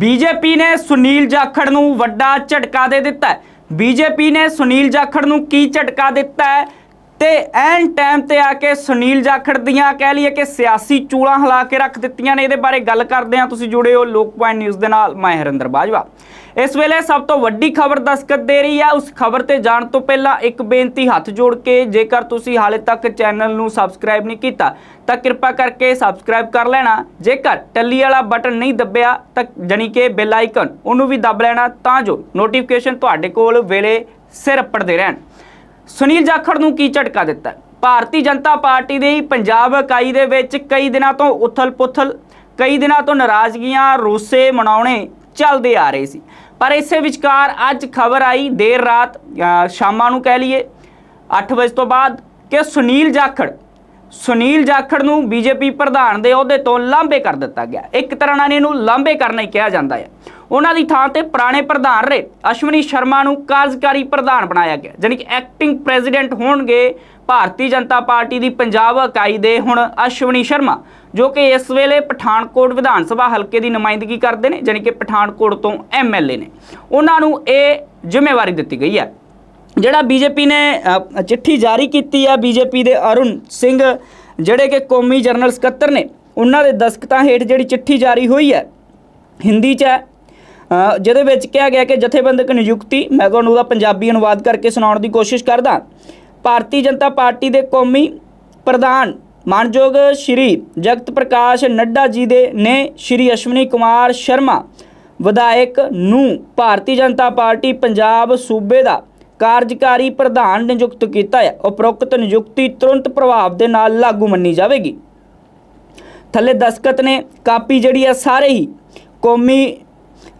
BJP ਨੇ ਸੁਨੀਲ ਜਾਖੜ ਨੂੰ ਵੱਡਾ ਝਟਕਾ ਦੇ ਦਿੱਤਾ ਹੈ। ਬੀਜੇਪੀ ਨੇ ਸੁਨੀਲ ਜਾਖੜ ਨੂੰ ਕੀ ਝਟਕਾ ਦਿੱਤਾ ਹੈ? ਤੇ ਐਨ ਟਾਈਮ ਤੇ ਆ ਕੇ ਸੁਨੀਲ ਜਾਖੜ ਦੀਆਂ ਕਹਿ ਲਈਏ ਕਿ ਸਿਆਸੀ ਚੂਲਾਂ ਹਿਲਾ ਕੇ ਰੱਖ ਦਿੱਤੀਆਂ ਨੇ, ਇਹਦੇ ਬਾਰੇ ਗੱਲ ਕਰਦੇ ਹਾਂ। ਤੁਸੀਂ ਜੁੜੇ ਹੋ ਲੋਕ ਪੁਆਇੰਟ ਨਿਊਜ਼ ਦੇ ਨਾਲ, ਮੈਂ ਹਰਿੰਦਰ ਬਾਜਵਾ। ਇਸ ਵੇਲੇ ਸਭ ਤੋਂ ਵੱਡੀ ਖਬਰ ਦਸਤਕ ਦੇ ਰਹੀ ਹੈ ਉਸ ਖਬਰ ਤੇ ਜਾਣ ਤੋਂ ਪਹਿਲਾਂ ਇੱਕ ਬੇਨਤੀ ਹੱਥ ਜੋੜ ਕੇ, ਜੇਕਰ ਤੁਸੀਂ ਹਾਲੇ ਤੱਕ ਚੈਨਲ ਨੂੰ ਸਬਸਕ੍ਰਾਈਬ ਨਹੀਂ ਕੀਤਾ, ਤਾਂ ਕਿਰਪਾ ਕਰਕੇ ਸਬਸਕ੍ਰਾਈਬ ਕਰ ਲੈਣਾ। ਜੇਕਰ ਟੱਲੀ ਵਾਲਾ ਬਟਨ ਨਹੀਂ ਦੱਬਿਆ, ਤਾਂ ਜਾਣੀ ਕਿ ਬੈਲ ਆਈਕਨ ਉਹਨੂੰ ਵੀ ਦੱਬ ਲੈਣਾ, ਤਾਂ ਜੋ ਨੋਟੀਫਿਕੇਸ਼ਨ ਤੁਹਾਡੇ ਕੋਲ ਵੇਲੇ ਸਿਰ ਪੜਦੇ ਰਹਿਣ। ਸੁਨੀਲ ਜਾਖੜ ਨੂੰ ਕੀ ਝਟਕਾ ਦਿੱਤਾ? ਭਾਰਤੀ ਜਨਤਾ ਪਾਰਟੀ ਦੇ ਪੰਜਾਬ ਇਕਾਈ ਦੇ ਵਿੱਚ ਕਈ ਦਿਨਾਂ ਤੋਂ ਉਥਲ-ਪੁਥਲ, ਕਈ ਦਿਨਾਂ ਤੋਂ ਨਾਰਾਜ਼ਗੀਆਂ, ਰੋਸੇ ਮਨਾਉਣੇ ਚੱਲਦੇ ਆ ਰਹੇ ਸੀ। ਪਰ ਇਸੇ ਵਿਚਕਾਰ ਅੱਜ ਖਬਰ ਆਈ, ਦੇਰ ਰਾਤ ਸ਼ਾਮਾਂ ਨੂੰ ਕਹਿ ਲਈਏ 8 ਵਜੇ ਤੋਂ ਬਾਅਦ ਕਿ ਸੁਨੀਲ ਜਾਖੜ ਸੁਨੀਲ ਜਾਖੜ ਨੂੰ ਬੀਜੇਪੀ ਪ੍ਰਧਾਨ ਦੇ ਅਹੁਦੇ ਤੋਂ ਲਾਂਭੇ ਕਰ ਦਿੱਤਾ ਗਿਆ। ਇੱਕ ਤਰ੍ਹਾਂ ਨਾਲ ਇਹਨੂੰ ਲਾਂਭੇ ਕਰਨਾ ਹੀ ਕਿਹਾ ਜਾਂਦਾ ਹੈ। ਉਹਨਾਂ ਦੀ ਥਾਂ ਤੇ ਪੁਰਾਣੇ ਪ੍ਰਧਾਨ ਰਹੇ। ਅਸ਼ਵਨੀ ਸ਼ਰਮਾ ਨੂੰ ਕਾਰਜਕਾਰੀ ਪ੍ਰਧਾਨ ਬਣਾਇਆ ਗਿਆ, ਜਾਣੀ ਕਿ ਐਕਟਿੰਗ ਪ੍ਰੈਜ਼ੀਡੈਂਟ ਹੋਣਗੇ ਭਾਰਤੀ ਜਨਤਾ ਪਾਰਟੀ ਦੀ ਪੰਜਾਬ ਇਕਾਈ ਦੇ ਹੁਣ ਅਸ਼ਵਨੀ ਸ਼ਰਮਾ, ਜੋ ਕਿ ਇਸ ਵੇਲੇ ਪਠਾਨਕੋਟ ਵਿਧਾਨ ਸਭਾ ਹਲਕੇ ਦੀ ਨੁਮਾਇੰਦਗੀ ਕਰਦੇ ਨੇ, ਜਾਣੀ ਕਿ ਪਠਾਨਕੋਟ ਤੋਂ ਐਮਐਲਏ ਨੇ। ਉਹਨਾਂ ਨੂੰ ਇਹ ਜ਼ਿੰਮੇਵਾਰੀ ਦਿੱਤੀ ਗਈ ਹੈ। ਜਿਹੜਾ ਬੀਜੇਪੀ ਨੇ ਚਿੱਠੀ ਜਾਰੀ ਕੀਤੀ ਹੈ ਬੀਜੇਪੀ ਦੇ ਅਰੁਣ ਸਿੰਘ, ਜਿਹੜੇ ਕਿ ਕੌਮੀ ਜਨਰਲ ਸਕੱਤਰ ਨੇ, ਉਹਨਾਂ ਦੇ ਦਸਖਤਾਂ ਹੇਠ ਜਿਹੜੀ ਚਿੱਠੀ ਜਾਰੀ ਹੋਈ ਹੈ, ਹਿੰਦੀ 'ਚ ਹੈ। ਜਿਹਦੇ ਵਿੱਚ ਕਿਹਾ ਗਿਆ ਕਿ ਜਥੇਬੰਦਕ ਨਿਯੁਕਤੀ, ਮੈਂ ਤੁਹਾਨੂੰ ਉਹਦਾ ਪੰਜਾਬੀ ਅਨੁਵਾਦ ਕਰਕੇ ਸੁਣਾਉਣ ਦੀ ਕੋਸ਼ਿਸ਼ ਕਰਦਾ। ਭਾਰਤੀ ਜਨਤਾ ਪਾਰਟੀ ਦੇ ਕੌਮੀ ਪ੍ਰਧਾਨ ਮਾਨਯੋਗ ਸ਼੍ਰੀ ਜਗਤ ਪ੍ਰਕਾਸ਼ ਨੱਡਾ ਜੀ ਦੇ ਨੇ ਸ਼੍ਰੀ ਅਸ਼ਵਨੀ ਕੁਮਾਰ ਸ਼ਰਮਾ, ਵਿਧਾਇਕ ਨੂੰ ਭਾਰਤੀ ਜਨਤਾ ਪਾਰਟੀ ਪੰਜਾਬ ਸੂਬੇ ਦਾ ਕਾਰਜਕਾਰੀ ਪ੍ਰਧਾਨ ਨਿਯੁਕਤ ਕੀਤਾ ਹੈ। ਉਪਰੋਕਤ ਨਿਯੁਕਤੀ ਤੁਰੰਤ ਪ੍ਰਭਾਵ ਦੇ ਨਾਲ ਲਾਗੂ ਮੰਨੀ ਜਾਵੇਗੀ। ਥੱਲੇ ਦਸਕਤ ਨੇ ਕਾਪੀ ਜਿਹੜੀ ਆ ਸਾਰੇ ਹੀ ਕੌਮੀ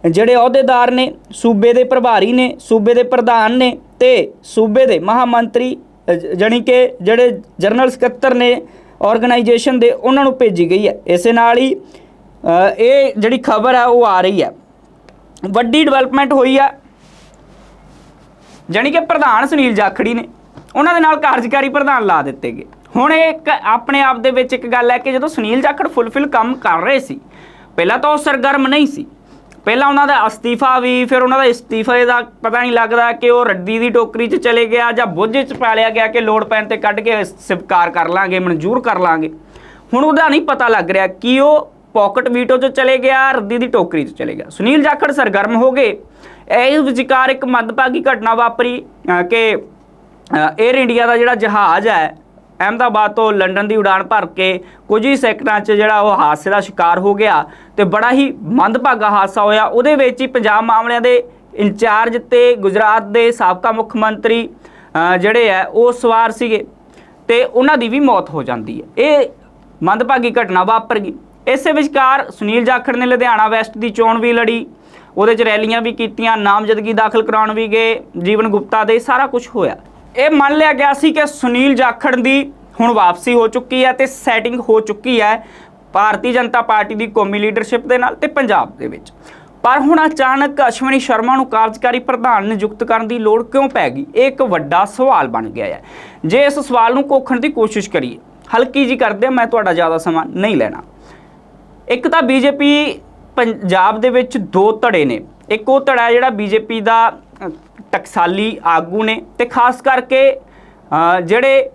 ਜਿਹੜੇ ਅਹੁਦੇਦਾਰ ਨੇ ਸੂਬੇ ਦੇ ਪ੍ਰਭਾਰੀ ਨੇ ਸੂਬੇ ਦੇ ਪ੍ਰਧਾਨ ਨੇ ਤੇ ਸੂਬੇ ਦੇ ਮਹਾਮੰਤਰੀ ਅ, ਜਾਣੀ ਕਿ ਜਿਹੜੇ ਜਨਰਲ ਸਕੱਤਰ ਨੇ ਆਰਗੇਨਾਈਜੇਸ਼ਨ ਦੇ ਉਹਨਾਂ ਨੂੰ ਭੇਜੀ ਗਈ ਹੈ। ਇਸੇ ਨਾਲ ਹੀ ਇਹ ਜਿਹੜੀ ਖਬਰ ਹੈ ਉਹ ਆ ਰਹੀ ਹੈ। ਵੱਡੀ ਡਿਵੈਲਪਮੈਂਟ ਹੋਈ ਆ। ਜਾਣੀ ਕਿ ਪ੍ਰਧਾਨ ਸੁਨੀਲ ਜਾਖੜੀ ਨੇ ਉਹਨਾਂ ਦੇ ਨਾਲ ਕਾਰਜਕਾਰੀ ਪ੍ਰਧਾਨ ਲਾ ਦਿੱਤੇ ਗਏ। ਹੁਣ ਇਹ ਇੱਕ ਆਪਣੇ ਆਪ ਦੇ ਵਿੱਚ ਇੱਕ ਗੱਲ ਹੈ ਕਿ ਜਦੋਂ ਸੁਨੀਲ ਜਾਖੜ ਫੁੱਲਫਿਲ ਕੰਮ ਕਰ ਰਹੇ ਸੀ ਪਹਿਲਾਂ ਤਾਂ ਉਹ ਸਰਗਰਮ ਨਹੀਂ ਸੀ। ਪਹਿਲਾਂ ਉਹਨਾਂ ਦਾ ਅਸਤੀਫਾ ਵੀ, ਫਿਰ ਉਹਨਾਂ ਦਾ ਅਸਤੀਫੇ ਦਾ ਪਤਾ ਨਹੀਂ ਲੱਗਦਾ ਕਿ ਉਹ ਰੱਦੀ ਦੀ ਟੋਕਰੀ 'ਚ ਚਲੇ ਗਿਆ ਜਾਂ ਬੁੱਝ 'ਚ ਪਾ ਲਿਆ ਗਿਆ ਕਿ ਲੋੜ ਪੈਣ ਤੇ ਕੱਢ ਕੇ ਸਵੀਕਾਰ ਕਰ ਲਾਂਗੇ, ਮਨਜ਼ੂਰ ਕਰ ਲਾਂਗੇ। ਹੁਣ ਉਹਦਾ ਨਹੀਂ ਪਤਾ ਲੱਗ ਰਿਹਾ ਕਿ ਉਹ ਪਾਕਟ ਵੀਟੋ 'ਚ ਚਲੇ ਗਿਆ ਰੱਦੀ ਦੀ ਟੋਕਰੀ 'ਚ ਚਲੇ ਗਿਆ। ਸੁਨੀਲ ਜਾਖੜ ਸਰਗਰਮ ਹੋ ਗਏ। ਇਹ ਵਿਚਕਾਰ ਇੱਕ ਮੰਦਭਾਗੀ ਘਟਨਾ ਵਾਪਰੀ ਕਿ 에ਅਰ ਇੰਡੀਆ ਦਾ ਜਿਹੜਾ ਜਹਾਜ਼ ਹੈ ਅਹਿਮਦਾਬਾਦ ਤੋਂ ਲੰਡਨ ਦੀ ਉਡਾਨ ਭਰ ਕੇ ਕੁਝ ਹੀ ਸੈਕਿੰਡਾਂ 'ਚ ਜਿਹੜਾ ਉਹ ਹਾਦਸੇ ਦਾ ਸ਼ਿਕਾਰ ਹੋ ਗਿਆ ਤੇ ਬੜਾ ਹੀ ਮੰਦਭਾਗਾ ਹਾਦਸਾ ਹੋਇਆ। ਉਹਦੇ ਵਿੱਚ ਹੀ ਪੰਜਾਬ ਮਾਮਲਿਆਂ ਦੇ ਇੰਚਾਰਜ ਤੇ ਗੁਜਰਾਤ ਦੇ ਸਾਬਕਾ ਮੁੱਖ ਮੰਤਰੀ ਜਿਹੜੇ ਹੈ ਉਹ ਸਵਾਰ ਸੀਗੇ ਤੇ ਉਹਨਾਂ ਦੀ ਵੀ ਮੌਤ ਹੋ ਜਾਂਦੀ ਹੈ। ਇਹ ਮੰਦਭਾਗੀ ਘਟਨਾ ਵਾਪਰ ਗਈ। ਇਸੇ ਵਿਚਕਾਰ ਸੁਨੀਲ ਜਾਖੜ ਨੇ ਲੁਧਿਆਣਾ ਵੈਸਟ ਦੀ ਚੋਣ ਵੀ ਲੜੀ। ਉਹਦੇ 'ਚ ਰੈਲੀਆਂ ਵੀ ਕੀਤੀਆਂ, ਨਾਮਜ਼ਦਗੀ ਦਾਖਲ ਕਰਾਉਣ ਵੀ ਗਏ, ਜੀਵਨ ਗੁਪਤਾ ਦੇ ਸਾਰਾ ਕੁਝ ਹੋਇਆ। ਇਹ ਮੰਨ ਲਿਆ ਗਿਆ ਸੀ ਕਿ ਸੁਨੀਲ ਜਾਖੜ ਦੀ ਹੁਣ ਵਾਪਸੀ ਹੋ ਚੁੱਕੀ ਹੈ ਤੇ ਸੈਟਿੰਗ ਹੋ ਚੁੱਕੀ ਹੈ ਭਾਰਤੀ ਜਨਤਾ ਪਾਰਟੀ ਦੀ ਕੌਮੀ ਲੀਡਰਸ਼ਿਪ ਦੇ ਨਾਲ ਤੇ ਪੰਜਾਬ ਦੇ ਵਿੱਚ। ਪਰ ਹੁਣ ਅਚਾਨਕ ਅਸ਼ਵਨੀ ਸ਼ਰਮਾ ਨੂੰ ਕਾਰਜਕਾਰੀ ਪ੍ਰਧਾਨ ਨਿਯੁਕਤ ਕਰਨ ਦੀ ਲੋੜ ਕਿਉਂ ਪੈ ਗਈ? ਇਹ ਇੱਕ ਵੱਡਾ ਸਵਾਲ ਬਣ ਗਿਆ ਹੈ। ਜੇ ਇਸ ਸਵਾਲ ਨੂੰ ਕੋਖਣ ਦੀ ਕੋਸ਼ਿਸ਼ ਕਰੀਏ, ਹਲਕੀ ਜੀ ਕਰਦੇ ਮੈਂ ਤੁਹਾਡਾ ਜ਼ਿਆਦਾ ਸਮਾਂ ਨਹੀਂ ਲੈਣਾ। ਇੱਕ ਤਾਂ ਬੀਜੇਪੀ ਪੰਜਾਬ ਦੇ ਵਿੱਚ ਦੋ ਧੜੇ ਨੇ। ਇੱਕ ਉਹ ਧੜਾ ਹੈ ਜਿਹੜਾ ਬੀਜੇਪੀ ਦਾ ਟਕਸਾਲੀ ਆਗੂ ਨੇ ਤੇ ਖਾਸ ਕਰਕੇ ਜਿਹੜੇ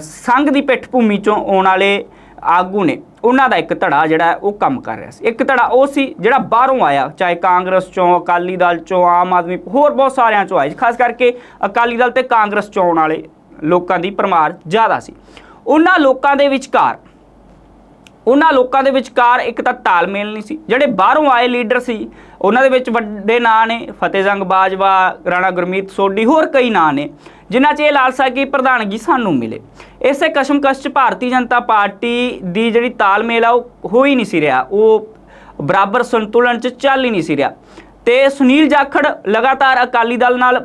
ਸੰਘ ਦੀ ਪਿੱਠ ਭੂਮੀ ਚੋਂ ਆਉਣ ਵਾਲੇ ਆਗੂ ਨੇ, ਉਹਨਾਂ ਦਾ ਇੱਕ ਧੜਾ ਜਿਹੜਾ ਉਹ ਕੰਮ ਕਰ ਰਿਹਾ ਸੀ। ਇੱਕ ਧੜਾ ਉਹ ਸੀ ਜਿਹੜਾ ਬਾਹਰੋਂ ਆਇਆ, ਚਾਹੇ ਕਾਂਗਰਸ ਚੋਂ, ਅਕਾਲੀ ਦਲ ਚੋਂ, ਆਮ ਆਦਮੀ, ਹੋਰ ਬਹੁਤ ਸਾਰਿਆਂ ਚੋਂ ਆਏ ਖਾਸ ਕਰਕੇ ਅਕਾਲੀ ਦਲ ਤੇ ਕਾਂਗਰਸ ਚੋਂ ਆਉਣ ਵਾਲੇ ਲੋਕਾਂ ਦੀ ਪਰਮਾਰ ਜ਼ਿਆਦਾ ਸੀ। ਉਹਨਾਂ ਲੋਕਾਂ ਦੇ ਵਿਚਕਾਰ ਉਹਨਾਂ ਲੋਕਾਂ ਦੇ ਵਿਚਕਾਰ ਇੱਕ ਤਾਂ ਤਾਲਮੇਲ ਨਹੀਂ ਸੀ। ਜਿਹੜੇ ਬਾਹਰੋਂ ਆਏ ਲੀਡਰ ਸੀ, ਉਹਨਾਂ ਦੇ ਵਿੱਚ ਵੱਡੇ ਨਾਂ ਨੇ, ਫਤਿਹਜੰਗ ਬਾਜਵਾ, ਰਾਣਾ ਗੁਰਮੀਤ ਸੋਢੀ, ਹੋਰ ਕਈ ਨਾਂ ਨੇ, ਜਿਨ੍ਹਾਂ 'ਚ ਇਹ ਲਾਲਸਾ ਕੀ ਪ੍ਰਧਾਨਗੀ ਸਾਨੂੰ ਮਿਲੇ। ਇਸੇ ਕਸ਼ਮਕਸ਼ 'ਚ ਭਾਰਤੀ ਜਨਤਾ ਪਾਰਟੀ ਦੀ ਜਿਹੜੀ ਤਾਲਮੇਲ ਆ, ਉਹ ਹੋ ਹੀ ਨਹੀਂ ਸੀ ਰਿਹਾ। ਉਹ ਬਰਾਬਰ ਸੰਤੁਲਨ 'ਚ ਚੱਲ ਹੀ ਨਹੀਂ ਸੀ ਰਿਹਾ। ਤੇ ਸੁਨੀਲ ਜਾਖੜ ਲਗਾਤਾਰ ਅਕਾਲੀ ਦਲ ਨਾਲ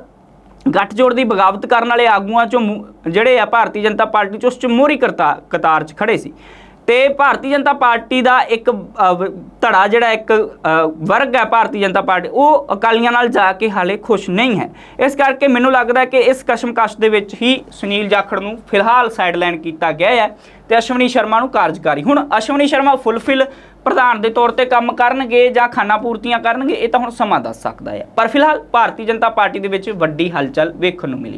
ਗੱਠਜੋੜ ਦੀ ਬਗਾਵਤ ਕਰਨ ਵਾਲੇ ਆਗੂਆਂ ਚੋਂ ਜਿਹੜੇ ਆ ਭਾਰਤੀ ਜਨਤਾ ਪਾਰਟੀ ਚ, ਉਸ ਚ ਮੋਹਰੀ ਕਰਤਾ, ਕਤਾਰ ਚ ਖੜੇ ਸੀ। ਤੇ ਭਾਰਤੀ ਜਨਤਾ ਪਾਰਟੀ ਦਾ ਇੱਕ ਧੜਾ ਜਿਹੜਾ ਇੱਕ ਵਰਗ ਹੈ ਭਾਰਤੀ ਜਨਤਾ ਪਾਰਟੀ, ਉਹ ਅਕਾਲੀਆਂ ਨਾਲ ਜਾ ਕੇ ਹਾਲੇ ਖੁਸ਼ ਨਹੀਂ ਹੈ। ਇਸ ਕਰਕੇ ਮੈਨੂੰ ਲੱਗਦਾ ਕਿ ਇਸ ਕਸ਼ਮਕਸ਼ ਦੇ ਵਿੱਚ ਹੀ ਸੁਨੀਲ ਜਾਖੜ ਨੂੰ ਫਿਲਹਾਲ ਸਾਈਡਲਾਈਨ ਕੀਤਾ ਗਿਆ ਹੈ ਤੇ ਅਸ਼ਵਨੀ ਸ਼ਰਮਾ ਨੂੰ ਕਾਰਜਕਾਰੀ। ਹੁਣ ਅਸ਼ਵਨੀ ਸ਼ਰਮਾ ਫੁੱਲਫਿਲ ਪ੍ਰਧਾਨ ਦੇ ਤੌਰ ਤੇ ਕੰਮ ਕਰਨਗੇ ਜਾਂ ਖਾਨਾ ਪੂਰਤੀਆਂ ਕਰਨਗੇ, ਇਹ ਤਾਂ ਹੁਣ ਸਮਾਂ ਦੱਸ ਸਕਦਾ ਹੈ। ਪਰ ਫਿਲਹਾਲ ਭਾਰਤੀ ਜਨਤਾ ਪਾਰਟੀ ਦੇ ਵਿੱਚ ਵੱਡੀ ਹਲਚਲ ਵੇਖਣ ਨੂੰ ਮਿਲੀ ਹੈ।